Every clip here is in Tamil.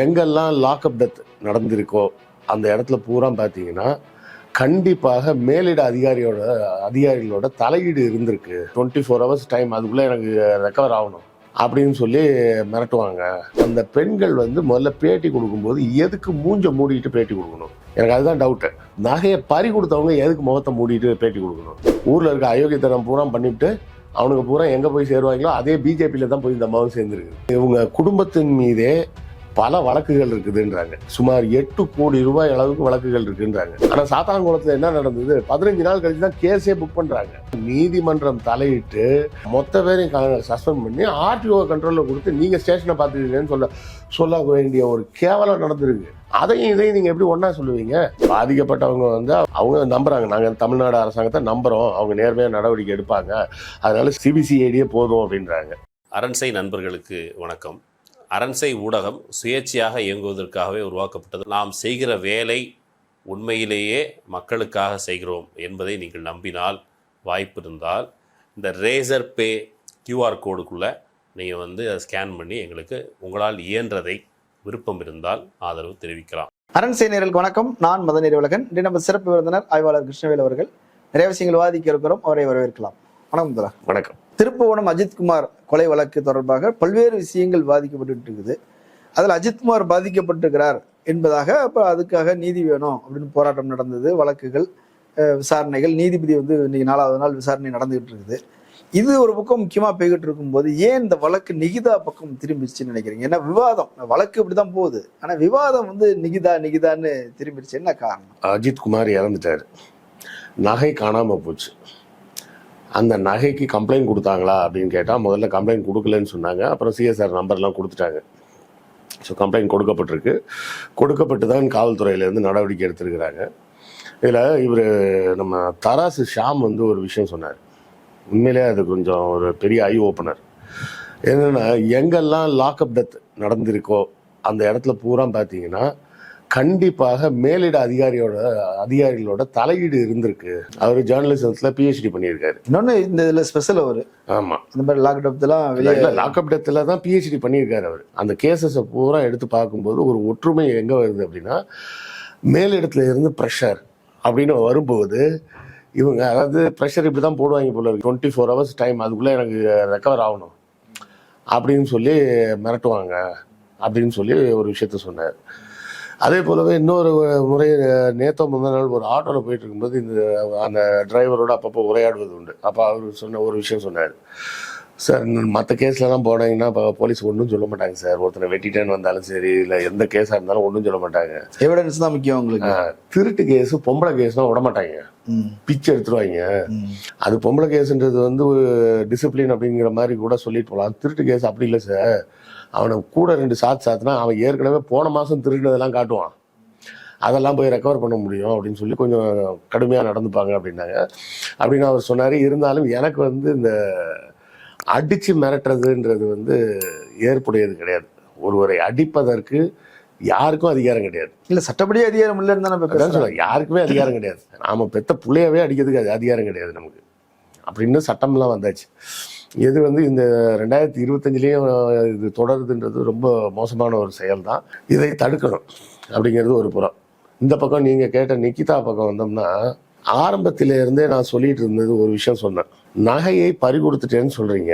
எங்கெல்லாம் லாக்அப் டெத் நடந்திருக்கோ அந்த இடத்துல பூரா பார்த்தீங்கன்னா கண்டிப்பாக மேலிட அதிகாரியோட அதிகாரிகளோட தலையீடு இருந்திருக்கு. டுவெண்ட்டி ஃபோர் ஹவர்ஸ் டைம் அதுக்குள்ளே எனக்கு ரெக்கவர் ஆகணும் அப்படின்னு சொல்லி மிரட்டுவாங்க. அந்த பெண்கள் வந்து முதல்ல பேட்டி கொடுக்கும்போது எதுக்கு மூஞ்ச மூடிட்டு பேட்டி கொடுக்கணும்? எனக்கு அதுதான் டவுட்டு நகையை பறி கொடுத்தவங்க எதுக்கு முகத்தை மூடிட்டு பேட்டி கொடுக்கணும்? ஊரில் இருக்க அயோக்கியத்தனம் பூரா பண்ணிவிட்டு அவனுக்கு பூரா எங்கே போய் சேருவாங்களோ அதே பிஜேபியில் தான் போய் இந்த மகம் சேர்ந்துருக்கு. இவங்க குடும்பத்தின் மீதே பல வழக்குகள் இருக்குதுன்றாங்க. சுமார் எட்டு கோடி ரூபாய் அளவுக்கு வழக்குகள் இருக்குன்றாங்க. ஆனா சாத்தான்குளத்துல என்ன நடந்தது? பதினஞ்சு நாள் கழிச்சு தான் கேஸே புக் பண்றாங்க. நீதிமன்றம் தலையிட்டு மொத்த பேரையும் சஸ்பெண்ட் பண்ணி ஆர்டிஓ கண்ட்ரோல்ல கொடுத்து நீங்க ஸ்டேஷனை பார்த்துக்கீங்கன்னு சொல்ல சொல்ல வேண்டிய ஒரு கேவலம் நடந்திருக்கு. அதையும் இதையும் நீங்க எப்படி ஒன்றா சொல்லுவீங்க? பாதிக்கப்பட்டவங்க வந்து அவங்க நம்புறாங்க. நாங்க தமிழ்நாடு அரசாங்கத்தை நம்புறோம். அவங்க நேர்மையா நடவடிக்கை எடுப்பாங்க. அதனால சிபிசிஐடியே போதும் அப்படின்றாங்க. அரண்சை நண்பர்களுக்கு வணக்கம். அரண்சை ஊடகம் சுயேட்சையாக இயங்குவதற்காகவே உருவாக்கப்பட்டது. நாம் செய்கிற வேலை உண்மையிலேயே மக்களுக்காக செய்கிறோம் என்பதை நீங்கள் நம்பினால் வாய்ப்பு இருந்தால் இந்த ரேசர் பே கியூஆர் கோடுக்குள்ளே நீங்கள் வந்து அதை ஸ்கேன் பண்ணி எங்களுக்கு உங்களால் இயன்றதை விருப்பம் இருந்தால் ஆதரவு தெரிவிக்கலாம். அரண் நேயர்களுக்கு வணக்கம். நான் மதன் உலகன் இன்று நம்ம சிறப்பு விருந்தினர் ஆய்வாளர் கிருஷ்ணவேல் அவர்கள். நிறைய விஷயங்கள் விவாதிக்க இருக்கிறோம். அவரை வரவேற்கலாம். வணக்கம் வணக்கம். திருப்புவனம் அஜித்குமார் கொலை வழக்கு தொடர்பாக பல்வேறு விஷயங்கள் பாதிக்கப்பட்டு இருக்குது அதில் அஜித்குமார் பாதிக்கப்பட்டிருக்கிறார் என்பதாக அப்போ அதுக்காக நீதி வேணும் அப்படின்னு போராட்டம் நடந்தது வழக்குகள் விசாரணைகள் நீதிபதி வந்து இன்னைக்கு நாலாவது நாள் விசாரணை நடந்துகிட்டு இருக்குது இது ஒரு பக்கம் முக்கியமாக போய்கிட்டு இருக்கும்போது ஏன் இந்த வழக்கு நிகிதா பக்கம் திரும்பிடுச்சுன்னு நினைக்கிறீங்க? ஏன்னா விவாதம் வழக்கு இப்படிதான் போகுது. ஆனால் விவாதம் வந்து நிகிதா நிகிதான்னு திரும்பிடுச்சு என்ன காரணம்? அஜித் குமார் இறந்துட்டாரு. நகை காணாமல் போச்சு. அந்த நகைக்கு கம்ப்ளைண்ட் கொடுத்தாங்களா அப்படின்னு கேட்டால் முதல்ல கம்ப்ளைண்ட் கொடுக்கலன்னு சொன்னாங்க. அப்புறம் சிஎஸ்ஆர் நம்பர்லாம் கொடுத்துட்டாங்க. ஸோ கம்ப்ளைண்ட் கொடுக்கப்பட்டிருக்கு. கொடுக்கப்பட்டு தான் காவல்துறையிலேருந்து நடவடிக்கை எடுத்திருக்கிறாங்க. இதில் இவர் நம்ம தராசு ஷாம் வந்து ஒரு விஷயம் சொன்னார். உண்மையிலே அது கொஞ்சம் ஒரு பெரிய ஐ ஓப்பனர் என்னென்னா எங்கெல்லாம் லாக்அப் டெத் நடந்திருக்கோ அந்த இடத்துல பூரா பார்த்தீங்கன்னா கண்டிப்பாக மேலிட அதிகாரியோட அதிகாரிகளோட தலையீடு இருந்திருக்கு. அவர் ஜேர்னலிசம்ஸ்ல பிஹெச்டி பண்ணியிருக்காரு. இன்னொன்று இந்த இதில் ஸ்பெஷல் அவர். ஆமா. இந்த மாதிரி லாக்டவுன்லாம் வெளியே லாக்அப் டெத்தில் தான் பிஹெச்டி பண்ணியிருக்காரு அவர். அந்த கேசஸை பூரா எடுத்து பார்க்கும்போது ஒரு ஒற்றுமை எங்கே வருது அப்படின்னா மேலிடத்துல இருந்து ப்ரெஷர் அப்படின்னு வரும்போது இவங்க அதாவது ப்ரெஷர் இப்படி தான் போடுவாங்க போல இருக்கு. டுவெண்ட்டி ஃபோர் ஹவர்ஸ் டைம் அதுக்குள்ளே எனக்கு ரெக்கவர் ஆகணும் அப்படின்னு சொல்லி மிரட்டுவாங்க அப்படின்னு சொல்லி ஒரு விஷயத்த சொன்னார். அதே போலவே இன்னொரு முறை நேத்தோ முந்தின நாள் ஒரு ஆட்டோவில் போயிட்டு இருக்கும்போது இந்த அந்த டிரைவரோட அப்பப்போ உரையாடுவது உண்டு. அப்போ அவர் சொன்ன ஒரு விஷயம் சொன்னார். சார் மற்ற கேஸ்லலாம் போனீங்கன்னா இப்போ போலீஸ் ஒன்றும் சொல்ல மாட்டாங்க சார். ஒருத்தனை வெட்டிட்டேன்னு வந்தாலும் சரி இல்லை எந்த கேஸாக இருந்தாலும் ஒன்றும் சொல்ல மாட்டாங்க. எவிடன்ஸ் தான் முக்கியம் உங்களுக்கு. திருட்டு கேஸ் பொம்பளை கேஸ்லாம் விட மாட்டாங்க. பிச்சை எடுத்துருவாங்க. அது பொம்பளை கேஸுன்றது வந்து டிசிப்ளின் அப்படிங்கிற மாதிரி கூட சொல்லிட்டு போகலாம் திருட்டு கேஸ் அப்படி இல்லை சார். அவனை கூட ரெண்டு சாத்து சாத்துனா அவன் ஏற்கனவே போன மாதம் திருடினதெல்லாம் காட்டுவான். அதெல்லாம் போய் ரெக்கவர் பண்ண முடியும் அப்படின்னு சொல்லி கொஞ்சம் கடுமையாக நடந்துப்பாங்க அப்படின்னாங்க. அப்படின்னு அவர் சொன்னார். இருந்தாலும் எனக்கு வந்து இந்த அடித்து மிரட்டுறதுன்றது வந்து ஏற்புடையது கிடையாது. ஒருவரை அடிப்பதற்கு யாருக்கும் அதிகாரம் கிடையாது. இல்ல சட்டப்படி அதிகாரம் இல்லைன்னு தானே பேசுறாங்க. சொல்றேன். யாருக்குமே அதிகாரம் கிடையாது. நாம பெத்த புள்ளையவே அடிக்கிறதுக்கு அது அதிகாரம் கிடையாது நமக்கு. அப்படின்னு சட்டம்லாம் வந்தாச்சு. இது வந்து இந்த ரெண்டாயிரத்தி இருபத்தஞ்சிலையும் இது தொடருதுன்றது ரொம்ப மோசமான ஒரு செயல் தான் இதை தடுக்கணும் அப்படிங்கிறது ஒரு புறம். இந்த பக்கம் நீங்கள் கேட்ட நிக்கிதா பக்கம் வந்தோம்னா ஆரம்பத்திலேருந்தே நான் சொல்லிட்டு இருந்தது ஒரு விஷயம் சொன்னேன். நகையை பறிகொடுத்துட்டேன்னு சொல்கிறீங்க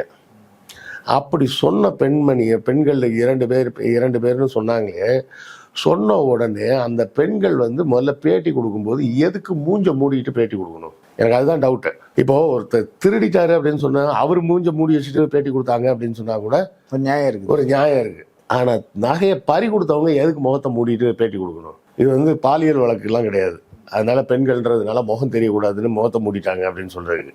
அப்படி சொன்ன பெண்மணியை பெண்களில் இரண்டு பேர் இரண்டு பேர்னு சொன்னாங்களே சொன்ன உடனே அந்த பெண்கள் வந்து முதல்ல பேட்டி கொடுக்கும்போது எதுக்கு மூஞ்ச மூடிட்டு பேட்டி கொடுக்கணும்? எனக்கு அதுதான் டவுட்டு இப்போ ஒருத்தர் திருடிட்டாரு அப்படின்னு சொன்னா அவர் மூஞ்ச மூடி வச்சுட்டு பேட்டி கொடுத்தாங்க அப்படின்னு சொன்னா கூட ஒரு நியாயம் இருக்குது. ஒரு நியாயம் இருக்கு. ஆனா நகையை பறி கொடுத்தவங்க எதுக்கு முகத்தை மூடிட்டு பேட்டி கொடுக்கணும்? இது வந்து பாலியல் வழக்குலாம் கிடையாது. அதனால பெண்கள்ன்றதுனால முகம் தெரியக்கூடாதுன்னு முகத்தை மூடிட்டாங்க அப்படின்னு சொல்றாங்க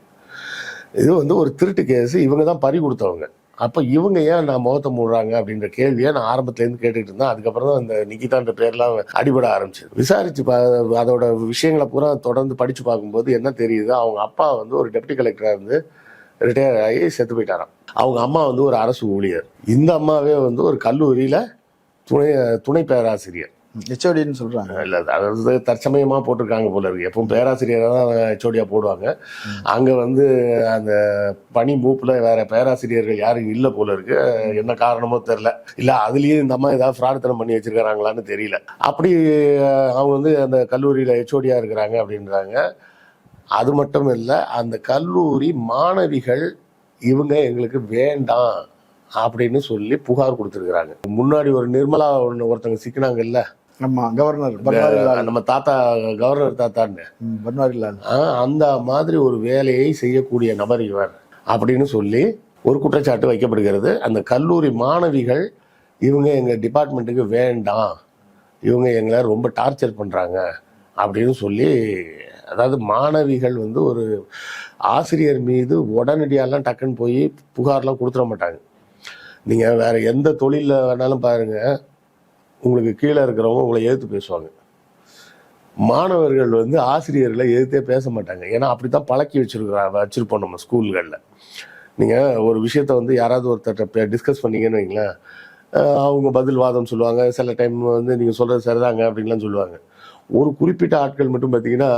இது வந்து ஒரு திருட்டு கேஸ் இவங்க தான் பறி கொடுத்தவங்க. அப்போ இவங்க ஏன் நான் முகத்தை மூடுறாங்க அப்படின்ற கேள்வியை நான் ஆரம்பத்துலேருந்து கேட்டுக்கிட்டு இருந்தேன். அதுக்கப்புறம் தான் இந்த நிக்கிதான்ற பேர்லாம் அடிபட ஆரம்பிச்சு விசாரிச்சு அதோட விஷயங்களை பூரா தொடர்ந்து படிச்சு பார்க்கும்போது என்ன தெரியுது? அவங்க அப்பா வந்து ஒரு டெப்டி கலெக்டராக இருந்து ரிட்டையர் ஆகி செத்து போயிட்டாராம். அவங்க அம்மா வந்து ஒரு அரசு ஊழியர். இந்த அம்மாவே வந்து ஒரு கல்லூரியில் துணை துணை பேராசிரியர். ஹெச்ஓடின்னு சொல்றாங்க. இல்லை அதாவது தற்சமயமாக போட்டிருக்காங்க போல இருக்கு. எப்பவும் பேராசிரியராக தான் ஹெச்ஓடியாக போடுவாங்க. அங்கே வந்து அந்த பணி மூப்பில் வேற பேராசிரியர்கள் யாரும் இல்லை போல இருக்கு. என்ன காரணமோ தெரில இல்லை அதுலேயே இந்த அம்மா ஏதாவது ஃப்ராடுத்தனம் பண்ணி வச்சிருக்காங்களான்னு தெரியல. அப்படி அவங்க வந்து அந்த கல்லூரியில் ஹெச்ஓடியாக இருக்கிறாங்க அப்படின்றாங்க. அது மட்டும் இல்லை அந்த கல்லூரி மாணவிகள் இவங்க எங்களுக்கு வேண்டாம் அப்படின்னு சொல்லி புகார் கொடுத்துருக்குறாங்க. முன்னாடி ஒரு நிர்மலா ஒன்று ஒருத்தங்க சிக்கினாங்கல்ல ஆமா கவர்னர் நம்ம தாத்தா கவர்னர் தாத்தான்னு. பன்வாரிலால். அந்த மாதிரி ஒரு வேலையை செய்யக்கூடிய நபர் இவர் அப்படின்னு சொல்லி ஒரு குற்றச்சாட்டு வைக்கப்படுகிறது. அந்த கல்லூரி மாணவிகள் இவங்க எங்க டிபார்ட்மெண்ட்டுக்கு வேண்டாம். இவங்க எங்களை ரொம்ப டார்ச்சர் பண்றாங்க அப்படின்னு சொல்லி அதாவது மாணவிகள் வந்து ஒரு ஆசிரியர் மீது உடனடியாலாம் டக்குன்னு போய் புகார்லாம் கொடுத்துட மாட்டாங்க. நீங்க வேற எந்த தொழிலில் வேணாலும் பாருங்க. உங்களுக்கு கீழே இருக்கிறவங்க உங்களை எதிர்த்து பேசுவாங்க. மாணவர்கள் வந்து ஆசிரியர்களை எதிர்த்தே பேச மாட்டாங்க. ஏன்னா அப்படித்தான் பழக்கி வச்சிருக்கிறா வச்சிருப்போம் நம்ம ஸ்கூல்களில். நீங்கள் ஒரு விஷயத்த வந்து யாராவது ஒருத்தர்கிட்ட டிஸ்கஸ் பண்ணீங்கன்னு வைங்களேன் அவங்க பதில் வாதம் சொல்லுவாங்க. சில டைம் வந்து நீங்கள் சொல்கிறது சரிதாங்க அப்படின்லாம் சொல்லுவாங்க. ஒரு குறிப்பிட்ட ஆட்கள் மட்டும் பார்த்தீங்கன்னா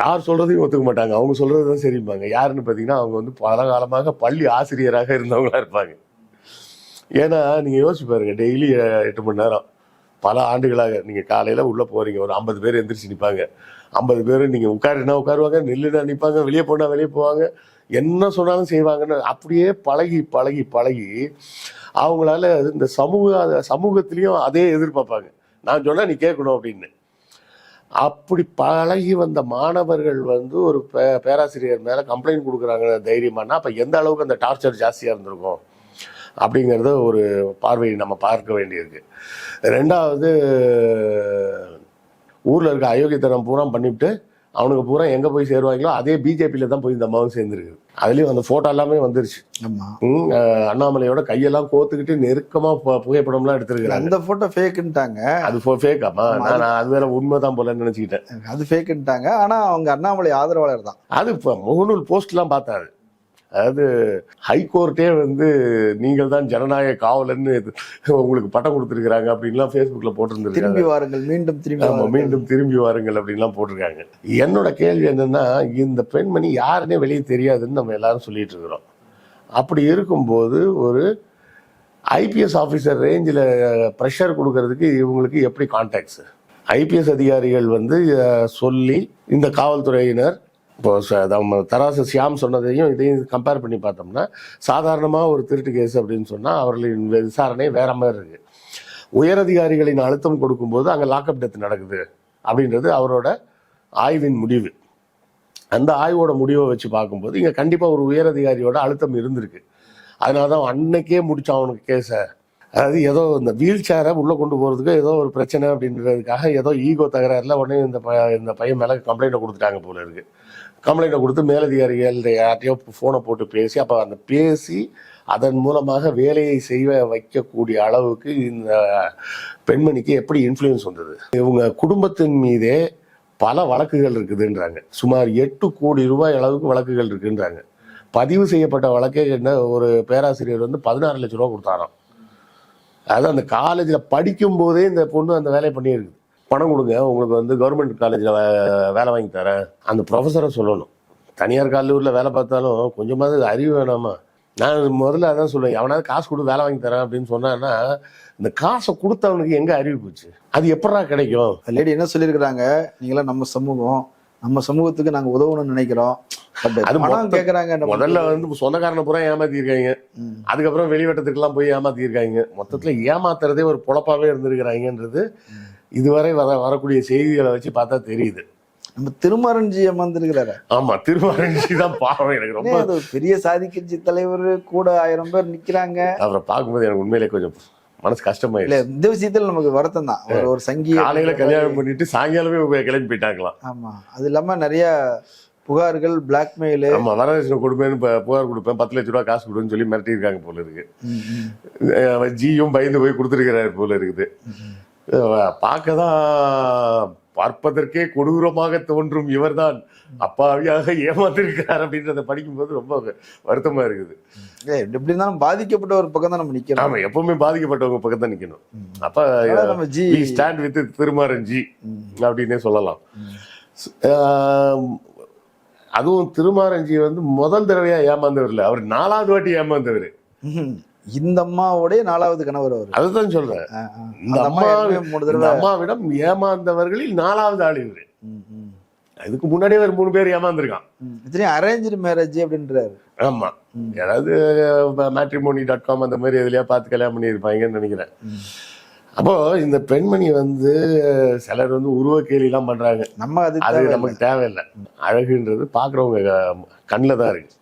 யார் சொல்றதையும் ஒத்துக்க மாட்டாங்க. அவங்க சொல்றது தான் சரிம்பாங்க. யாருன்னு பார்த்தீங்கன்னா அவங்க வந்து பல காலமாக பள்ளி ஆசிரியராக இருந்தவங்களா இருப்பாங்க. ஏன்னா நீங்கள் யோசிச்சு பாருங்க டெய்லி எட்டு மணி நேரம். பல ஆண்டுகளாக நீங்கள் காலையில் உள்ளே போகிறீங்க ஒரு ஐம்பது பேர் எந்திரிச்சு நிற்பாங்க ஐம்பது பேர் நீங்கள் உட்காருனா உட்காருவாங்க? நில்லுனா நிற்பாங்க வெளியே போனால் வெளியே போவாங்க. என்ன சொன்னாலும் செய்வாங்கன்னு அப்படியே பழகி பழகி பழகி அவங்களால இந்த சமூக சமூகத்திலையும் அதே எதிர்பார்ப்பாங்க. நான் சொன்னால் நீ கேட்கணும் அப்படின்னு. அப்படி பழகி வந்த மாணவர்கள் வந்து ஒரு பே- பேராசிரியர் மேலே கம்ப்ளைண்ட் கொடுக்குறாங்க தைரியமானா அப்போ எந்த அளவுக்கு அந்த டார்ச்சர் ஜாஸ்தியாக இருந்திருக்கும்? அப்படிங்கிறத ஒரு பார்வை நம்ம பார்க்க வேண்டியிருக்கு. ரெண்டாவது ஊரில் இருக்க அயோக்கியத்தனம் பூரா பண்ணிவிட்டு அவனுக்கு பூரா எங்கே போய் சேருவாங்களோ அதே பிஜேபியில் தான் போய் இந்த அம்மாவும் சேர்ந்துருக்கு. அதுலேயும் அந்த ஃபோட்டோ எல்லாமே வந்துருச்சு. அண்ணாமலையோட கையெல்லாம் கோத்துக்கிட்டு நெருக்கமாக புகைப்படம்லாம் எடுத்திருக்கிறாங்க. அந்த போட்டோ ஃபேக்குன்ட்டாங்க அது ஃபேக்காமா நான் நான் அது வேற உண்மைதான் போலன்னு நினச்சிக்கிட்டேன். அது ஃபேக்குன்ட்டாங்க ஆனா அவங்க அண்ணாமலை ஆதரவாளர் தான். அது இப்போ முகநூல் போஸ்ட்லாம் பார்த்தாரு. அதாவது ஹைகோர்ட்டே வந்து நீங்கள் தான் ஜனநாயக காவலன்னு இது உங்களுக்கு பட்டம் கொடுத்துருக்காங்க அப்படின்லாம் ஃபேஸ்புக்கில் போட்டிருந்துருக்காங்க. திரும்பி வாருங்கள் மீண்டும் திரும்பி ஆமா வாருங்கள். மீண்டும் திரும்பி வாருங்கள் அப்படின்லாம் போட்டிருக்காங்க. என்னோட கேள்வி என்னன்னா இந்த பெண்மணி யாருன்னே வெளியே தெரியாதுன்னு நம்ம எல்லாரும் சொல்லிட்டு இருக்கிறோம். அப்படி இருக்கும்போது ஒரு ஐபிஎஸ் ஆஃபீஸர் ரேஞ்சில் ப்ரெஷர் கொடுக்கறதுக்கு இவங்களுக்கு எப்படி கான்டாக்ட்ஸ் ஐபிஎஸ் அதிகாரிகள் வந்து சொல்லி இந்த காவல்துறையினர் இப்போ நம்ம தராசு சியாம் சொன்னதையும் இதையும் கம்பேர் பண்ணி பார்த்தோம்னா சாதாரணமாக ஒரு திருட்டு கேஸ் அப்படின்னு சொன்னால் அவர்களின் விசாரணை வேற மாதிரி இருக்குது உயரதிகாரிகளின் அழுத்தம் கொடுக்கும்போது அங்கே லாக்அப் டெத் நடக்குது அப்படின்றது அவரோட ஆய்வின் முடிவு. அந்த ஆய்வோட முடிவை வச்சு பார்க்கும்போது இங்கே கண்டிப்பாக ஒரு உயரதிகாரியோட அழுத்தம் இருந்திருக்கு. அதனால தான் அன்னைக்கே முடித்தான் அவனுக்கு கேஸை அதாவது ஏதோ இந்த வீல் சேரை உள்ளே கொண்டு போகிறதுக்கு ஏதோ ஒரு பிரச்சனை அப்படின்றதுக்காக ஏதோ ஈகோ தகராறுல உடனே இந்த ப இந்த பையன் மேலே கம்ப்ளைண்ட்டை கொடுத்துட்டாங்க போல இருக்குது கம்ப்ளைண்ட்டை கொடுத்து மேலதிகாரிகள் யார்ட்டையோ ஃபோனை போட்டு பேசி அப்போ அந்த பேசி அதன் மூலமாக வேலையை செய்ய வைக்கக்கூடிய அளவுக்கு இந்த பெண்மணிக்கு எப்படி இன்ஃப்ளூயன்ஸ் வந்தது? இவங்க குடும்பத்தின் மீதே பல வழக்குகள் இருக்குதுன்றாங்க. சுமார் எட்டு கோடி ரூபாய் அளவுக்கு வழக்குகள் இருக்குன்றாங்க. பதிவு செய்யப்பட்ட வழக்கே என்ன ஒரு பேராசிரியர் வந்து பதினாறு லட்ச ரூபா கொடுத்தாராம். அதாவது அந்த காலேஜில் படிக்கும்போதே இந்த பொண்ணு அந்த வேலையை பண்ணியிருக்கு. பணம் கொடுங்க உங்களுக்கு வந்து கவர்மெண்ட் காலேஜில் வேலை வாங்கி தரேன். அந்த ப்ரொஃபஸரை சொல்லணும். தனியார் கல்லூரியில் வேலை பார்த்தாலும் கொஞ்சமாவது அறிவு வேணாமா? நான் முதல்ல அதான் சொல்லுவேன் எவனாவது காசு கொடு வேலை வாங்கி தரேன் அப்படின்னு சொன்னான்னா இந்த காசை கொடுத்தவனுக்கு எங்கே அறிவு போச்சு? அது எப்படா கிடைக்கும்? லேடி என்ன சொல்லியிருக்கிறாங்க? நீங்களாம் நம்ம சமூகம். நம்ம சமூகத்துக்கு நாங்க உதவணும்னு நினைக்கிறோம். அது பணம் நம்ம- முதல்ல வந்து சொந்தக்காரனை பூரா ஏமாத்திருக்காங்க. அதுக்கப்புறம் வெளிவட்டத்துக்கெல்லாம் போய் ஏமாத்திருக்காங்க. மொத்தத்துல ஏமாத்துறதே ஒரு பொழப்பாவே இருந்திருக்கிறாங்கன்றது இதுவரை வர வரக்கூடிய செய்திகளை வச்சு பார்த்தா தெரியுது. நம்ம திருமாரஞ்சி அமர்ந்திருக்கிறாரு? ஆமா திருவாரஞ்சி தான் பாவம். எனக்கு ரொம்ப பெரிய சாதி கட்சி தலைவர் கூட ஆயிரம் பேர் நிக்கிறாங்க. அவரை பார்க்கும்போது எனக்கு உண்மையிலே கொஞ்சம் மனசு இல்ல கஷ்டமாயிடுச்சு இந்த விஷயத்துல நமக்கு வருத்தம் தான். ஒரு ஒரு சங்கி காலையில கல்யாணம் பண்ணிட்டு சாயங்காலமே கிளம்பி போயிட்டாங்களாம். ஆமா. அது இல்லாம நிறைய புகார்கள் பிளாக்மெயிலு ஆமா வரதட்சணை கொடுப்பேன்னு புகார் கொடுப்பேன். பத்து லட்ச ரூபா காசு கொடுன்னு சொல்லி மிரட்டியிருக்காங்க போல இருக்கு. ஜியும் பயந்து போய் கொடுத்துருக்கிறாரு போல இருக்குது. பார்க்க தான் பார்ப்பதற்கே கொடூரமாக தோன்றும் இவர்தான். அப்பாவியாக ஏமாத்திருக்கிறார் அப்படின்றத படிக்கும்போது ரொம்ப வருத்தமா இருக்குது. எப்படி இருந்தாலும் பாதிக்கப்பட்ட ஒரு பக்கம் தான் நம்ம நிக்கிறோம் ஆமா எப்பவுமே பாதிக்கப்பட்டவங்க பக்கம் தான் நிக்கணும். அப்ப நம்ம ஜி ஸ்டாண்ட் வித் திருமாறன் ஜி. அப்படின்னே சொல்லலாம். அதுவும் திருமாரஞ்சி வந்து முதல் தடவையா ஏமாந்தவர் இல்ல. அவர் நாலாவது வாட்டி ஏமாந்தவர். இந்த அம்மாவுடைய நாலாவது கணவர் அவர் அதுதான் சொல்றேன். இந்த அம்மா மூணு தடவை அம்மாவிடம் ஏமாந்தவர்களில் நாலாவது ஆள் இவரு. இதுக்கு முன்னாடியே ஒரு மூணு பேர் ஏமாந்துருக்கான். இத்தனையும் அரேஞ்சு மேரேஜ் அப்படின்றாரு ஆமா. யாராவது மேட்ரிமோனி டாட் காம் அந்த மாதிரி எதுலயா பார்த்து கல்யாணம் பண்ணியிருப்பாங்கன்னு நினைக்கிறேன். அப்போ இந்த பெண்மணி வந்து சிலர் வந்து உருவ கேலிலாம் பண்றாங்க நம்ம அது அது. நமக்கு தேவையில்லை அழகுன்றது பார்க்குறவங்க கண்ணில் தான் இருக்கு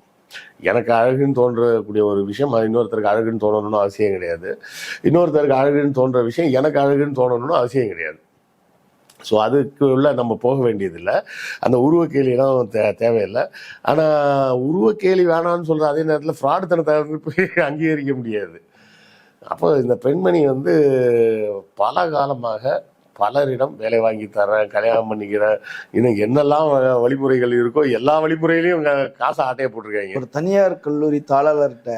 எனக்கு அழகுன்னு தோன்றக்கூடிய ஒரு விஷயம் அது இன்னொருத்தருக்கு அழகுன்னு தோணணும்னு அவசியம் கிடையாது. இன்னொருத்தருக்கு அழகுன்னு தோன்ற விஷயம் எனக்கு அழகுன்னு தோணணும்னு அவசியம் கிடையாது. ஸோ அதுக்கு உள்ள நம்ம போக வேண்டியதில்லை. அந்த உருவக்கேலியெல்லாம் தே தேவையில்லை. ஆனால் உருவக்கேலி வேணாம்னு சொல்கிற அதே நேரத்தில் ஃப்ராடுத்தனத்தை வந்து போய் அங்கீகரிக்க முடியாது. அப்போ இந்த பெண்மணி வந்து பல காலமாக பலரிடம் வேலை வாங்கி தரேன் கல்யாணம் பண்ணிக்கிறேன். இன்னும் என்னெல்லாம் வழிமுறைகள் இருக்கோ எல்லா வழிமுறையிலையும் காசை ஆட்டையை போட்டிருக்காங்க. ஒரு தனியார் கல்லூரி தாளாளர்கிட்ட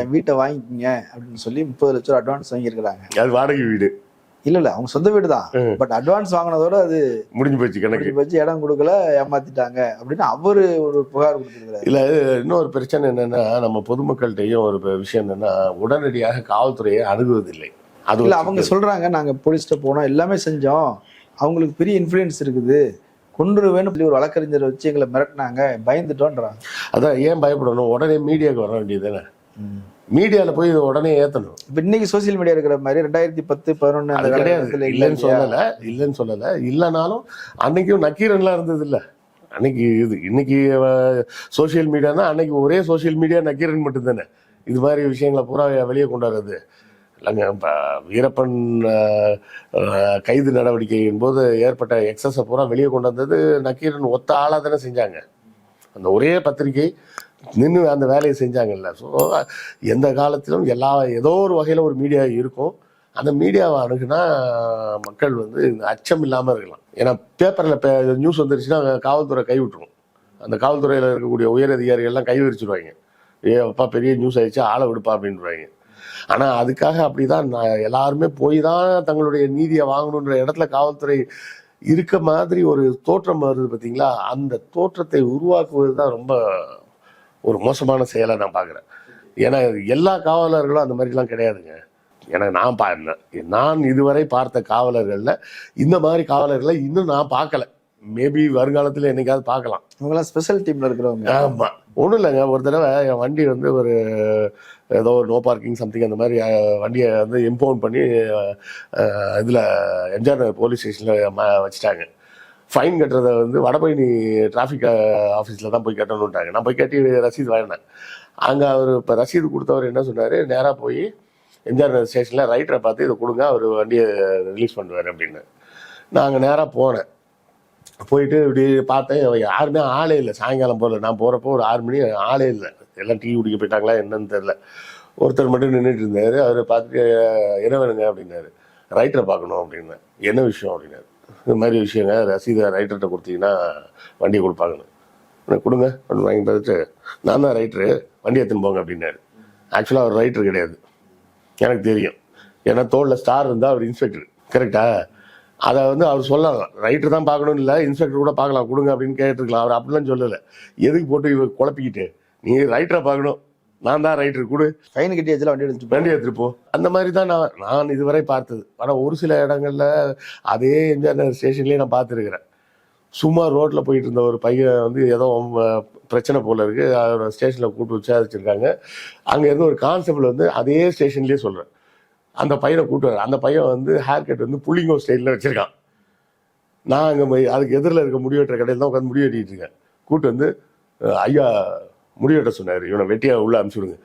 என் வீட்டை வாங்கிக்கங்க அப்படின்னு சொல்லி முப்பது லட்சம் ரூபா அட்வான்ஸ் வாங்கியிருக்கிறாங்க. அது வாடகை வீடு. இல்ல இல்ல அவங்க சொந்த வீடு தான். பட் அட்வான்ஸ் வாங்கினதோட அது முடிஞ்சு போச்சு கணக்கு. போச்சு இடம் கொடுக்கல ஏமாத்திட்டாங்க அப்படின்னு அவரு ஒரு புகார் கொடுத்திருக்கிறாரு. இல்ல இன்னொரு பிரச்சனை என்னன்னா நம்ம பொதுமக்கள்கிட்டயும் ஒரு விஷயம் என்னன்னா உடனடியாக காவல்துறையை அணுகுவதில்லை. அது இல்ல அவங்க சிக்கல். சொல்றாங்க நாங்க போலீஸ்ட்ட போனோம் எல்லாமே செஞ்சோம். அவங்களுக்கு பெரிய இன்ஃப்ளூயன்ஸ் இருக்குது. கொன்றுவேன்னு சொல்லி ஒரு வழக்கறிஞரை வச்சு எங்களை மிரட்டினாங்க. பயந்துட்டோன்றாங்க. அதான் ஏன் பயப்படணும்? உடனே மீடியாவுக்கு வர வேண்டியது தானே? மீடியால போய் இதை உடனே ஏத்தணும். இப்ப இன்னைக்கு சோசியல் மீடியா இருக்கிற மாதிரி ரெண்டாயிரத்தி பத்து பதினொன்னு அது கிடையாது. இல்லைன்னு சொல்லல இல்லைன்னு சொல்லல. இல்லைனாலும் அன்னைக்கும் நக்கீரன்லாம் இருந்தது இல்ல. அன்னைக்கு இது இன்னைக்கு சோஷியல் மீடியானா அன்னைக்கு ஒரே சோஷியல் மீடியா நக்கீரன் மட்டும்தானே. இது மாதிரி விஷயங்களை பூரா வெளியே கொண்டு வர்றது. இல்லைங்க வீரப்பன் கைது நடவடிக்கையின் போது ஏற்பட்ட எக்ஸஸை பூரா வெளியே கொண்டு வந்தது நக்கீரன் ஒத்த ஆளாக தானே செஞ்சாங்க. அந்த ஒரே பத்திரிகை நின்று அந்த வேலையை செஞ்சாங்கல்ல. ஸோ எந்த காலத்திலும் எல்லா ஏதோ ஒரு வகையில் ஒரு மீடியா இருக்கும். அந்த மீடியாவை அணுகுனா மக்கள் வந்து அச்சம் இல்லாமல் இருக்கலாம். ஏன்னா பேப்பரில் நியூஸ் வந்துருச்சுன்னா காவல்துறை கைவிட்டுரும் அந்த காவல்துறையில் இருக்கக்கூடிய உயர் அதிகாரிகள்லாம் கை விரிச்சிருவாங்க. ஏ அப்பா பெரிய நியூஸ் ஆயிடுச்சு ஆளை விடுப்பா அப்படின்றாங்க ஆனால் அதுக்காக அப்படிதான் நான் எல்லாருமே போய் தான் தங்களுடைய நீதியை வாங்கணுன்ற இடத்துல காவல்துறை இருக்க மாதிரி ஒரு தோற்றம் வருது பார்த்தீங்களா அந்த தோற்றத்தை உருவாக்குவது தான் ரொம்ப ஒரு மோசமான செயலை நான் பார்க்குறேன் ஏன்னா எல்லா காவலர்களும் அந்த மாதிரிலாம் கிடையாதுங்க. ஏன்னா நான் பா நான் இதுவரை பார்த்த காவலர்களில் இந்த மாதிரி காவலர்களை இன்னும் நான் பார்க்கல மேபி வருங்காலத்தில் என்னைக்காவது பார்க்கலாம் இவங்கெல்லாம் ஸ்பெஷல் டீம்ல இருக்கிறவங்க. ஆமாம் ஒன்றும் இல்லைங்க. ஒரு தடவை என் வண்டி வந்து ஒரு ஏதோ ஒரு நோ பார்க்கிங் சம்திங் அந்த மாதிரி வண்டியை வந்து இம்பவுண்ட் பண்ணி இதில் எம்ஜிஆர் நகர் போலீஸ் ஸ்டேஷனில் வச்சுட்டாங்க. ஃபைன் கட்டுறதை வந்து வடபழனி டிராஃபிக் ஆஃபீஸில் தான் போய் கட்டணுன்ட்டாங்க நான் போய் கட்டி ரசீது வாங்கினேன். அங்கே அவர் இப்போ ரசீது கொடுத்தவர் என்ன சொன்னார்? நேராக போய் எம்ஜிஆர் நகர் ஸ்டேஷனில் ரைட்டரை பார்த்து இதை கொடுங்க அவர் வண்டியை ரிலீஸ் பண்ணுவார் அப்படின்னு. நாங்கள் நேராக போனேன். போயிட்டு இப்படி பார்த்தேன் யாருமே ஆளே இல்லை. சாயங்காலம் போகல நான் போகிறப்போ ஒரு ஆறு மணி ஆளே இல்லை. எல்லாம் டீ குடிக்க போயிட்டாங்களா என்னன்னு தெரில ஒருத்தர் மட்டும் நின்றுட்டு இருந்தார். அவரை பார்த்துட்டு என்ன வேணுங்க அப்படின்னாரு. ரைட்டரை பார்க்கணும் அப்படின்னா. என்ன விஷயம் அப்படின்னாரு. இது மாதிரி விஷயங்க ரசீதை ரைட்டர்கிட்ட கொடுத்தீங்கன்னா வண்டி கொடுப்பாங்கன்னு. கொடுங்க அப்படின்னு வாங்கி பார்த்துட்டு நான் தான் ரைட்டரு வண்டி எடுத்துன்னு போங்க அப்படின்னாரு. ஆக்சுவலாக அவர் ரைட்டர் கிடையாது. எனக்கு தெரியும். ஏன்னா தோளில் ஸ்டார் இருந்தால் அவர் இன்ஸ்பெக்டர் கரெக்டாக அதை வந்து அவர் சொல்லலாம் ரைட்டர் தான் பார்க்கணும் இல்லை இன்ஸ்பெக்டர் கூட பார்க்கலாம் கொடுங்க அப்படின்னு கேட்டிருக்கலாம். அவர் அப்படிலாம் சொல்லலை. எதுக்கு போட்டு இவர் குழப்பிக்கிட்டு? நீ ரைட்டரை பார்க்கணும். நான் தான் ரைட்டர் கொடு. ஃபைன் கட்டி வச்சுலாம் வண்டி எடுத்துட்டு வண்டி எடுத்துட்டு போ. அந்த மாதிரி தான் நான் நான் இதுவரை பார்த்தது. ஆனால் ஒரு சில இடங்கள்ல அதே எம்ஜிஆர் ஸ்டேஷன்லேயே நான் பார்த்துருக்கிறேன். சும்மா ரோட்டில் போயிட்டு இருந்த ஒரு பையன் வந்து ஏதோ பிரச்சனை போல இருக்கு. அவர் ஸ்டேஷனில் கூப்பிட்டு விசாரிச்சிருக்காங்க அங்கே இருந்து ஒரு கான்ஸ்டபிள் வந்து அதே ஸ்டேஷன்லேயே சொல்கிறேன் அந்த பையனை கூப்பிட்டு வர அந்த பையன் வந்து ஹேர் கட் வந்து புள்ளிங்கோ ஸ்டைலில் வச்சுருக்கான். நான் அங்கே அதுக்கு எதிரில் இருக்க முடிவெட்டுற கடையில் தான் உட்காந்து முடி கூட்டு இருக்கேன். கூப்பிட்டு வந்து ஐயா முடி வெட்ட சொன்னார். இவனை வெட்டியாக உள்ளே அனுப்பிச்சி விடுங்க.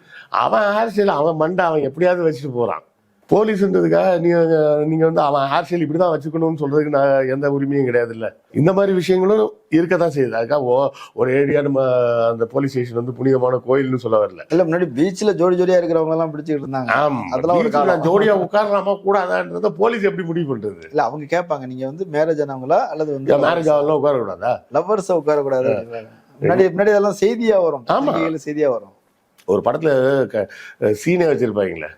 அவன் ஹேர் ஸ்டைல் அவன் மண்டை அவன் எப்படியாவது வச்சுட்டு போகிறான் போலீஸ்ன்றதுக்காக நீங்க நீங்க வந்து அவன் அரசியல் இப்படிதான் வச்சுக்கணும்னு சொல்றதுக்கு நான் எந்த உரிமையும் கிடையாது இல்ல இந்த மாதிரி விஷயங்களும் இருக்கதான் செய்யுது. அதுக்காக ஓ- ஒரு ஏரியா நம்ம அந்த போலீஸ் ஸ்டேஷன் வந்து புனிதமான கோயில்னு சொல்ல வரல. இல்ல முன்னாடி பீச்ல ஜோடி ஜோடியா இருக்கிறவங்க எல்லாம் பிடிச்சிட்டு இருந்தாங்க. அதெல்லாம் ஒரு காலம். நான் ஜோடியா உட்காரலாமா கூடாதான்றத போலீஸ் எப்படி முடிவு பண்றது? இல்ல அவங்க கேட்பாங்க நீங்க வந்து மேரேஜ் ஆனவங்களா அல்லது வந்து மேரேஜ் ஆகலாம் உட்கார கூடாதா லவ்வர்ஸ் உட்கார கூடாது முன்னாடி முன்னாடி அதெல்லாம் செய்தியா வரும். ஆமா. பத்திரிகையில செய்தியா வரும். ஒரு படத்துல சீனே வச்சிருப்பாங்களே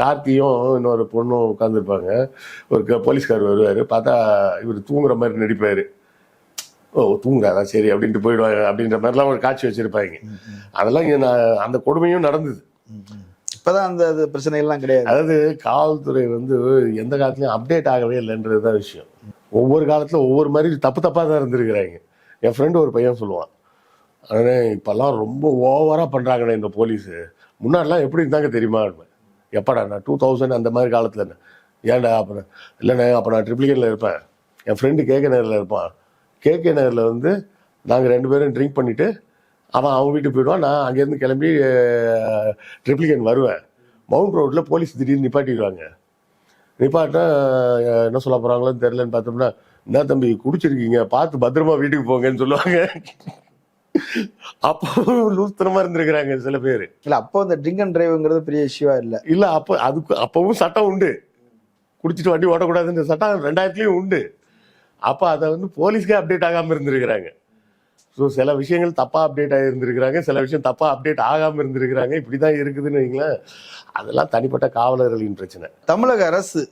கார்த்தியும் இன்னொரு பொண்ணும் உட்காந்துருப்பாங்க ஒரு போலீஸ்கார் வருவார். பார்த்தா இவர் தூங்குற மாதிரி நடிப்பாரு. ஓ தூங்குறாரா சரி அப்படின்ட்டு போயிடுவாங்க. அப்படின்ற மாதிரிலாம் ஒரு காட்சி வச்சிருப்பாங்க. அதெல்லாம் இங்க நான் அந்த கொடுமையும் நடந்தது. இப்பதான் அந்த அது பிரச்சனை எல்லாம் கிடையாது. அதாவது காவல்துறை வந்து எந்த காலத்துலயும் அப்டேட் ஆகவே இல்லைன்றது தான் விஷயம். ஒவ்வொரு காலத்துல ஒவ்வொரு மாதிரி தப்பு தப்பா தான் இருந்திருக்கிறாங்க. என் ஃப்ரெண்டு ஒரு பையன் சொல்லுவான். அண்ணே இப்பெல்லாம் ரொம்ப ஓவரா பண்றாங்கண்ணே இந்த போலீஸ். முன்னாடிலாம் எப்படி இருந்தாங்க தெரியுமா? எப்படா நான் டூ தௌசண்ட் அந்த மாதிரி காலத்தில் ஏன்டா அப்புறம் இல்லைண்ணே அப்போ நான் ட்ரிப்ளிகேனில் இருப்பேன். என் ஃப்ரெண்டு கேகே நகரில் இருப்பான். கேகே நகரில் வந்து நாங்கள் ரெண்டு பேரும் ட்ரிங்க் பண்ணிவிட்டு அவன் அவன் வீட்டுக்கு போயிடுவான் நான் அங்கேருந்து கிளம்பி ட்ரிப்ளிகேன் வருவேன். மவுண்ட் ரோட்டில் போலீஸ் திடீர்னு நிப்பாட்டிடுவாங்க. நிப்பாட்டினா என்ன சொல்ல போகிறாங்களோன்னு தெரிலன்னு பார்த்தோம்னா என்ன தம்பி குடிச்சிருக்கீங்க? பார்த்து பத்திரமா வீட்டுக்கு போங்கன்னு சொல்லுவாங்க. அப்போ லூஸ்தனமா இருந்திருக்கிறாங்க சில பேர். இல்ல அப்போ அந்த ட்ரிங்க் அண்ட் டிரைவ்ங்கிறது பெரிய இஷ்யூவா இல்ல. இல்ல அப்போ அதுக்கு அப்பவும் சட்டம் உண்டு. குடிச்சிட்டு வண்டி ஓட்டக்கூடாதுன்ற சட்டம் ரெண்டாயிரத்துலயும் உண்டு. அப்போ அதை வந்து போலீஸ்க்கே அப்டேட் ஆகாம இருந்திருக்கிறாங்க. ஸோ சில விஷயங்கள் தப்பா அப்டேட் ஆகியிருந்திருக்கிறாங்க சில விஷயம் தப்பா அப்டேட் ஆகாம இருந்திருக்கிறாங்க இப்படிதான் இருக்குதுன்னு வைங்களேன் அதெல்லாம் தனிப்பட்ட காவலர்களின் பிரச்சனை. தமிழக அரசு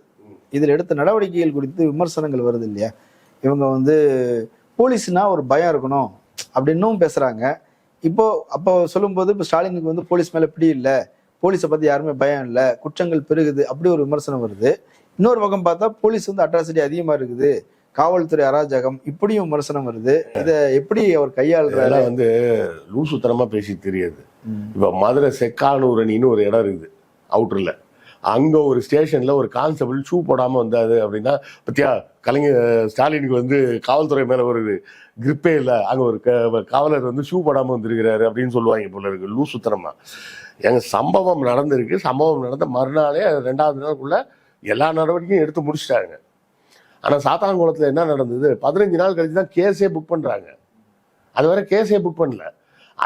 இதில் எடுத்த நடவடிக்கைகள் குறித்து விமர்சனங்கள் வருது இல்லையா? இவங்க வந்து போலீஸ்னா ஒரு பயம் இருக்கணும். அப்படின்னும் பேசுறாங்க. இப்போ அப்போ சொல்லும்போது இப்போ ஸ்டாலினுக்கு வந்து போலீஸ் மேல பிடி இல்லை. போலீஸை பத்தி யாருமே பயம் இல்லை. குற்றங்கள் பெருகுது அப்படி ஒரு விமர்சனம் வருது. இன்னொரு பக்கம் பார்த்தா போலீஸ் வந்து அட்ராசிட்டி அதிகமா இருக்குது. காவல்துறை அராஜகம் இப்படியும் விமர்சனம் வருது. இதை எப்படி அவர் கையாளுறாரு? வந்து லூசுத்தனமா பேசி தெரியாது. இப்போ மதுரை செக்கானூரணின்னு ஒரு இடம் இருக்குது அவுட்டர்ல அங்கே ஒரு ஸ்டேஷனில் ஒரு கான்ஸ்டபிள் ஷூ போடாமல் வந்தாரு அப்படின்னா பத்தியா கலைஞர் ஸ்டாலினுக்கு வந்து காவல்துறை மேலே ஒரு கிரிப்பே இல்லை. அங்கே ஒரு க- காவலர் வந்து ஷூ போடாமல் வந்திருக்கிறாரு அப்படின்னு சொல்லுவாங்க போல இருக்கு லூசுத்தனமா எங்க சம்பவம் நடந்திருக்கு. சம்பவம் நடந்த மறுநாளே அது ரெண்டாவது நாளுக்குள்ள எல்லா நடவடிக்கையும் எடுத்து முடிச்சிட்டாங்க ஆனால் சாத்தான்குளத்தில் என்ன நடந்தது? பதினஞ்சு நாள் கழிச்சு தான் கேஸே புக் பண்ணுறாங்க அது வரை கேஸே புக் பண்ணல.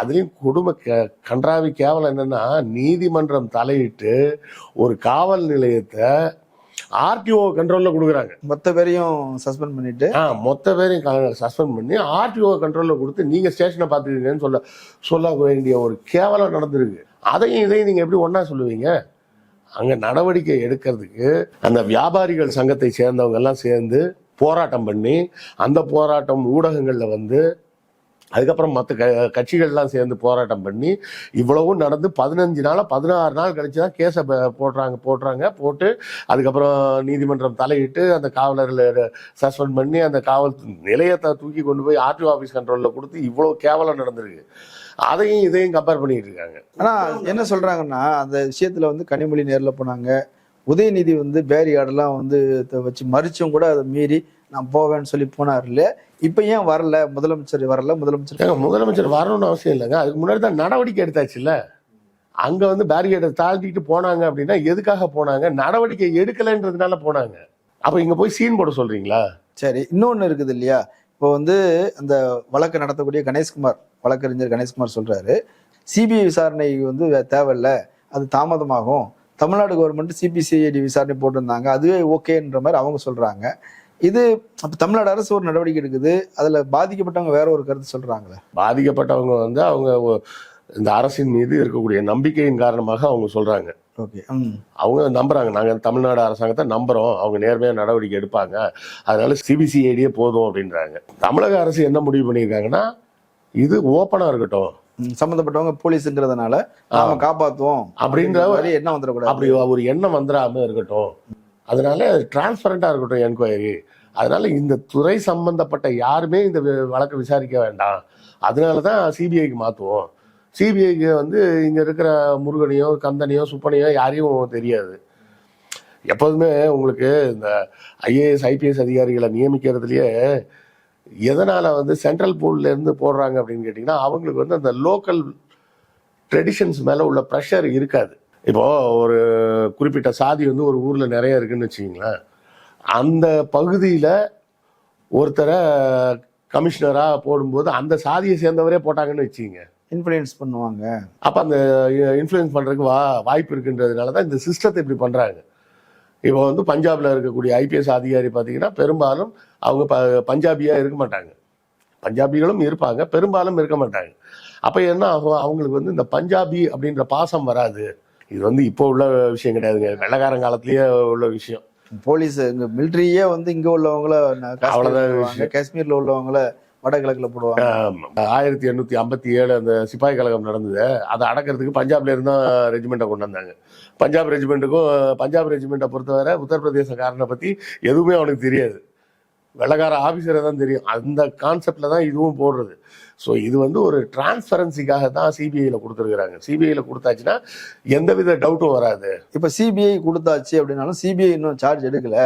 அதுலயும் கொடுமை க- கன்றாவி கேவலம் என்னன்னா நீதிமன்றம் தலையிட்டு ஒரு காவல் நிலையத்தை ஆர்டிஓ கண்ட்ரோல்ல கொடுக்குறாங்க. மொத்த பேரையும் சஸ்பெண்ட் பண்ணிட்டு? ஆ மொத்த பேரையும் சஸ்பெண்ட் பண்ணி ஆர்டிஓ கண்ட்ரோல்ல கொடுத்து நீங்க ஸ்டேஷனை பார்த்துக்கீங்கன்னு சொல்ல சொல்ல வேண்டிய ஒரு கேவலம் நடந்திருக்கு. அதையும் இதையும் நீங்க எப்படி ஒண்ணா சொல்லுவீங்க? அங்க நடவடிக்கை எடுக்கிறதுக்கு அந்த வியாபாரிகள் சங்கத்தை சேர்ந்தவங்க எல்லாம் சேர்ந்து போராட்டம் பண்ணி அந்த போராட்டம் ஊடகங்கள்ல வந்து அதுக்கப்புறம் மற்ற க கட்சிகள்லாம் சேர்ந்து போராட்டம் பண்ணி இவ்வளவும் நடந்து பதினஞ்சு நாளாக பதினாறு நாள் கழிச்சு தான் கேஸை போடுறாங்க போடுறாங்க போட்டு அதுக்கப்புறம் நீதிமன்றம் தலையிட்டு அந்த காவலர்களை சஸ்பெண்ட் பண்ணி அந்த காவல் நிலையத்தை தூக்கி கொண்டு போய் ஆர்டிஓ ஆஃபீஸ் கண்ட்ரோலில் கொடுத்து இவ்வளோ கேவலம் நடந்திருக்கு. அதையும் இதையும் கம்பேர் பண்ணிட்டு இருக்காங்க. ஆனால் என்ன சொல்கிறாங்கன்னா அந்த விஷயத்தில் வந்து கனிமொழி நேரில் போனாங்க. உதயநிதி வந்து பேரியாடெல்லாம் வந்து வச்சு மறிச்சும் கூட அதை மீறி நான் போவேன்னு சொல்லி போனார் இல்ல இப்ப ஏன் வரல? முதலமைச்சர் வரல? முதலமைச்சர் முதலமைச்சர் வரணும்னு அவசியம் இல்லைங்க. அதுக்கு முன்னாடி தான் நடவடிக்கை எடுத்தாச்சுல்ல? அங்க வந்து பேரிகேட்டை தாழ்த்திட்டு போனாங்க அப்படின்னா எதுக்காக போனாங்க? நடவடிக்கை எடுக்கலைன்றதுனால போனாங்க. அப்ப இங்க போய் சீன் போட சொல்றீங்களா? சரி இன்னொன்னு இருக்குது இல்லையா? இப்போ வந்து அந்த வழக்கு நடத்தக்கூடிய கணேஷ்குமார் வழக்கறிஞர் கணேஷ்குமார் சொல்றாரு சிபிஐ விசாரணை வந்து தேவையில்ல. அது தாமதமாகும். தமிழ்நாடு கவர்மெண்ட் சிபிசிஐடி விசாரணை போட்டிருந்தாங்க. அதுவே ஓகேன்ற மாதிரி அவங்க சொல்றாங்க. இது அப்ப தமிழ்நாடு அரசு ஒரு நடவடிக்கை எடுக்குது. அதுல பாதிக்கப்பட்டவங்க வேற ஒரு கருத்து சொல்றாங்களே? பாதிக்கப்பட்டவங்க வந்து அவங்க இந்த அரசின் மீது இருக்கக்கூடிய நம்பிக்கையின் காரணமாக அவங்க சொல்றாங்க. ஓகே அவங்க நம்புறாங்க. நாங்க தமிழ்நாடு அரசாங்கத்தை நம்புறோம். அவங்க நேர்மையா நடவடிக்கை எடுப்பாங்க. அதனால சிபிசிஐடியே போதும் அப்படின்றாங்க. தமிழக அரசு என்ன முடிவு பண்ணியிருக்காங்கன்னா இது ஓப்பனா இருக்கட்டும். ம், சம்பந்தப்பட்டவங்க போலீஸுங்கிறதுனால நாம காப்பாத்துவோம். அப்படின்ற என்ன வந்துடக்கூடாது. அப்படி ஒரு எண்ணம் வந்துடாம இருக்கட்டும். அதனால டிரான்ஸ்பரண்டாக இருக்கட்டும் என்கொயரி அதனால இந்த துறை சம்பந்தப்பட்ட யாருமே இந்த வழக்கை விசாரிக்க வேண்டாம். அதனால தான் சிபிஐக்கு மாற்றுவோம் சிபிஐக்கு வந்து இங்கே இருக்கிற முருகனையோ கந்தனையோ சுப்பனையோ யாரையும் தெரியாது. எப்போதுமே உங்களுக்கு இந்த ஐஏஎஸ் ஐபிஎஸ் அதிகாரிகளை நியமிக்கிறதுலையே எதனால் வந்து சென்ட்ரல் பூல்லேருந்து போடுறாங்க அப்படின்னு கேட்டிங்கன்னா அவங்களுக்கு வந்து அந்த லோக்கல் ட்ரெடிஷன்ஸ் மேலே உள்ள ப்ரெஷர் இருக்காது. இப்போ ஒரு குறிப்பிட்ட சாதி வந்து ஒரு ஊர்ல நிறைய இருக்குன்னு வச்சுக்கிங்களேன். அந்த பகுதியில ஒருத்தரை கமிஷனரா போடும்போது அந்த சாதியை சேர்ந்தவரே போட்டாங்கன்னு வச்சுக்கிங்க. இன்ஃப்ளூயன்ஸ் பண்ணுவாங்க. அப்ப அந்த இன்ஃப்ளூயன்ஸ் பண்றதுக்கு வா வாய்ப்பு இருக்குன்றதுனால தான் இந்த சிஸ்டத்தை இப்படி பண்றாங்க. இப்போ வந்து பஞ்சாப்ல இருக்கக்கூடிய ஐபிஎஸ் அதிகாரி பார்த்தீங்கன்னா பெரும்பாலும் அவங்க ப பஞ்சாபியா இருக்க மாட்டாங்க. பஞ்சாபிகளும் இருப்பாங்க பெரும்பாலும் இருக்க மாட்டாங்க. அப்ப என்ன ஆகும்? அவங்களுக்கு வந்து இந்த பஞ்சாபி அப்படின்ற பாசம் வராது. இது வந்து இப்போ உள்ள விஷயம் கிடையாதுங்க. வெள்ளக்காரன் காலத்திலேயே உள்ள விஷயம். போலீஸ் இங்க மிலிட்ரியே வந்து இங்க உள்ளவங்கள ந- காஷ்மீர்ல உள்ளவங்கள வடகிழக்குல போடுவாங்க. ஆயிரத்தி எண்ணூத்தி ஐம்பத்தி ஏழு அந்த சிப்பாய் கழகம் நடந்தது. அதை அடக்கிறதுக்கு பஞ்சாப்ல இருந்தா ரெஜிமெண்ட்டை கொண்டு வந்தாங்க. பஞ்சாப் ரெஜிமெண்ட்டுக்கும் பஞ்சாப் ரெஜிமெண்ட்டை பொறுத்தவரை உத்தரப்பிரதேசக்காரனை பத்தி எதுவுமே அவனுக்கு தெரியாது. வெள்ளக்கார ஆஃபீஸரை தான் தெரியும். அந்த கான்செப்ட்ல தான் இதுவும் போடுறது. ஸோ இது வந்து ஒரு டிரான்ஸ்பரன்சிக்காக தான் சிபிஐயில் கொடுத்துருக்குறாங்க. சிபிஐயில் கொடுத்தாச்சுன்னா எந்தவித டவுட்டும் வராது. இப்ப சிபிஐ கொடுத்தாச்சு அப்படின்னாலும் சிபிஐ இன்னும் சார்ஜ் எடுக்கல.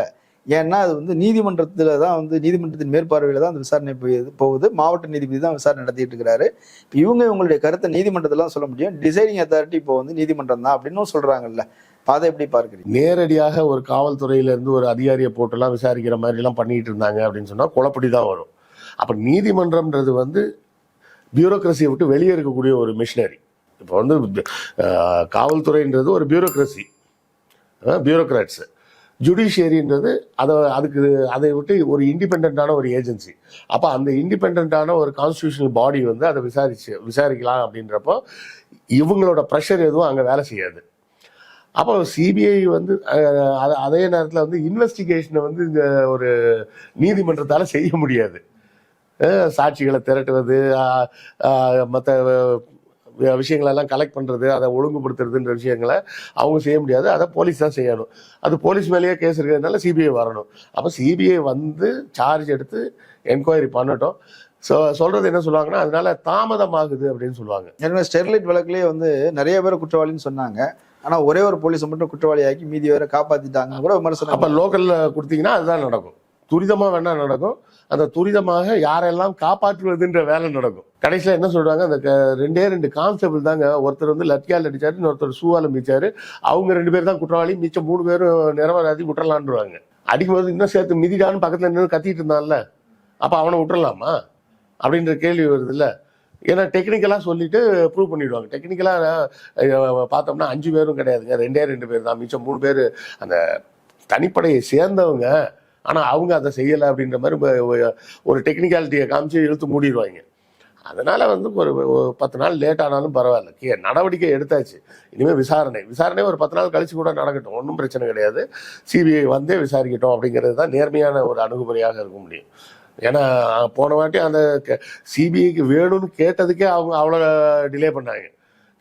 ஏன்னா அது வந்து நீதிமன்றத்தில் தான் வந்து நீதிமன்றத்தின் மேற்பார்வையில் தான் அந்த விசாரணை போகுது போகுது. மாவட்ட நீதிபதி தான் விசாரணை நடத்திட்டு இருக்கிறாரு இப்போ இவங்க இவங்களுடைய கருத்தை நீதிமன்றத்திலாம் சொல்ல முடியும். டிசைடிங் அத்தாரிட்டி இப்போ வந்து நீதிமன்றம் தான் அப்படின்னு சொல்றாங்கல்ல. அதை எப்படி பார்க்குறீங்க? நேரடியாக ஒரு காவல்துறையில இருந்து ஒரு அதிகாரியை போட்டுலாம் விசாரிக்கிற மாதிரிலாம் பண்ணிட்டு இருந்தாங்க அப்படின்னு சொன்னால் குழப்படி தான் வரும். அப்போ நீதிமன்றம்ன்றது வந்து பியூரோக்ரஸியை விட்டு வெளியே இருக்கக்கூடிய ஒரு மிஷினரி இப்போ வந்து காவல்துறைன்றது ஒரு பியூரோக்ரஸி பியூரோக்ராட்ஸு ஜுடிஷியரின்றது அதை அதுக்கு அதை விட்டு ஒரு இண்டிபெண்ட்டான ஒரு ஏஜென்சி. அப்போ அந்த இண்டிபெண்ட்டான ஒரு கான்ஸ்டியூஷனல் பாடி வந்து அதை விசாரிச்சு விசாரிக்கலாம் அப்படின்றப்போ இவங்களோட ப்ரெஷர் எதுவும் அங்கே வேலை செய்யாது. அப்போ சிபிஐ வந்து அதே நேரத்தில் வந்து இன்வெஸ்டிகேஷனை வந்து இந்த ஒரு நீதிமன்றத்தால் செய்ய முடியாது. சாட்சிகளை திரட்டுவது மற்ற விஷயங்களெல்லாம் கலெக்ட் பண்ணுறது அதை ஒழுங்குபடுத்துறதுன்ற விஷயங்களை அவங்க செய்ய முடியாது. அதை போலீஸ் தான் செய்யணும். அது போலீஸ் மேலேயே கேஸ் இருக்கிறதுனால சிபிஐ வரணும். அப்போ சிபிஐ வந்து சார்ஜ் எடுத்து என்கொயரி பண்ணட்டும். ஸோ சொல்கிறது என்ன சொல்லுவாங்கன்னா அதனால தாமதமாகுது அப்படின்னு சொல்லுவாங்க. ஏன்னா ஸ்டெர்லைட் வழக்குலயே வந்து நிறைய பேர் குற்றவாளின்னு சொன்னாங்க. ஆனா ஒரே ஒரு போலீஸை மட்டும் குற்றவாளியாக்கி மீதி வேற காப்பாத்திட்டாங்கன்னு கூட விமர்சனம் அப்ப லோக்கல்ல கொடுத்தீங்கன்னா அதுதான் நடக்கும். துரிதமாக வேணா நடக்கும். அந்த துரிதமாக யாரெல்லாம் காப்பாற்றுவதுன்ற வேலை நடக்கும். கடைசியில் என்ன சொல்கிறாங்க அந்த க- ரெண்டே ரெண்டு கான்ஸ்டபிள் தாங்க. ஒருத்தர் வந்து லட்கியால் அடிச்சாரு இன்னொருத்தர் சூவால மிச்சார் அவங்க ரெண்டு பேர் தான் குற்றவாளி மிச்சம் மூணு பேரும் நிரபராதி விட்டுறலான்றாங்க அடிக்கும்போது இன்னும் சேர்த்து மிதிடான்னு பக்கத்தில் நின்று கத்திட்டு இருந்தான்ல. அப்போ அவனை விட்டுறலாமா? அப்படின்ற கேள்வி வருது இல்லை ஏன்னா டெக்னிக்கலாக சொல்லிட்டு ப்ரூவ் பண்ணிவிடுவாங்க டெக்னிக்கலாக பார்த்தோம்னா அஞ்சு பேரும் கிடையாதுங்க. ரெண்டே ரெண்டு பேர் தான். மிச்சம் மூணு பேர் அந்த தனிப்படையை சேர்ந்தவங்க ஆனால் அவங்க அதை செய்யலை அப்படின்ற மாதிரி ஒரு டெக்னிக்காலிட்டியை காமிச்சு இழுத்து மூடிடுவாங்க. அதனால் வந்து ஒரு ஒரு பத்து நாள் லேட் ஆனாலும் பரவாயில்ல. கே நடவடிக்கை எடுத்தாச்சு. இனிமேல் விசாரணை. விசாரணை ஒரு பத்து நாள் கழிச்சு கூட நடக்கட்டும். ஒன்றும் பிரச்சனை கிடையாது. சிபிஐ வந்தே விசாரிக்கட்டும் அப்படிங்கிறது தான் நேர்மையான ஒரு அணுகுமுறையாக இருக்க முடியும். ஏன்னா போன வாட்டி அந்த சிபிஐக்கு வேணும்னு கேட்டதுக்கே அவங்க அவ்வளோ டிலே பண்ணாங்க.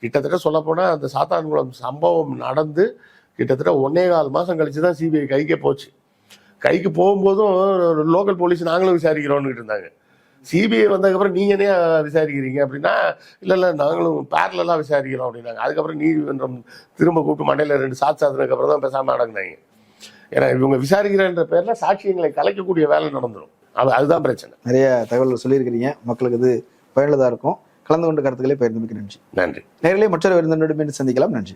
கிட்டத்தட்ட சொல்லப்போனால் அந்த சாத்தான்குளம் சம்பவம் நடந்து கிட்டத்தட்ட ஒன்னே கால் மாதம் கழிச்சு தான் சிபிஐ கைக்கே போச்சு. கைக்கு போகும்போதும் லோக்கல் போலீஸ் நாங்களும் விசாரிக்கிறோம்னு இருந்தாங்க. சிபிஐ வந்ததுக்கப்புறம் நீங்க என்ன விசாரிக்கிறீங்க அப்படின்னா இல்லை இல்லை நாங்களும் பேரலாம் விசாரிக்கிறோம் அப்படின்னாங்க. அதுக்கப்புறம் நீதிமன்றம் திரும்ப கூப்பிட்டு மண்டையில் ரெண்டு சாத்து சாத்தினதுக்கு அப்புறம் தான் பேசாமல் அடங்கினாங்க. ஏன்னா இவங்க விசாரிக்கிறன்ற பேர்ல சாட்சியங்களை கலைக்கக்கூடிய வேலை நடந்துடும் அது அதுதான் பிரச்சனை. நிறைய தகவல்கள் சொல்லியிருக்கிறீங்க. மக்களுக்கு இது பயனுள்ளதா இருக்கும். கலந்து கொண்ட கருத்துக்களை பகிர்ந்து மிக்க நன்றி. நன்றி. நேரிலே மற்றொரு விருந்தினருடன் மீண்டும் சந்திக்கலாம். நன்றி.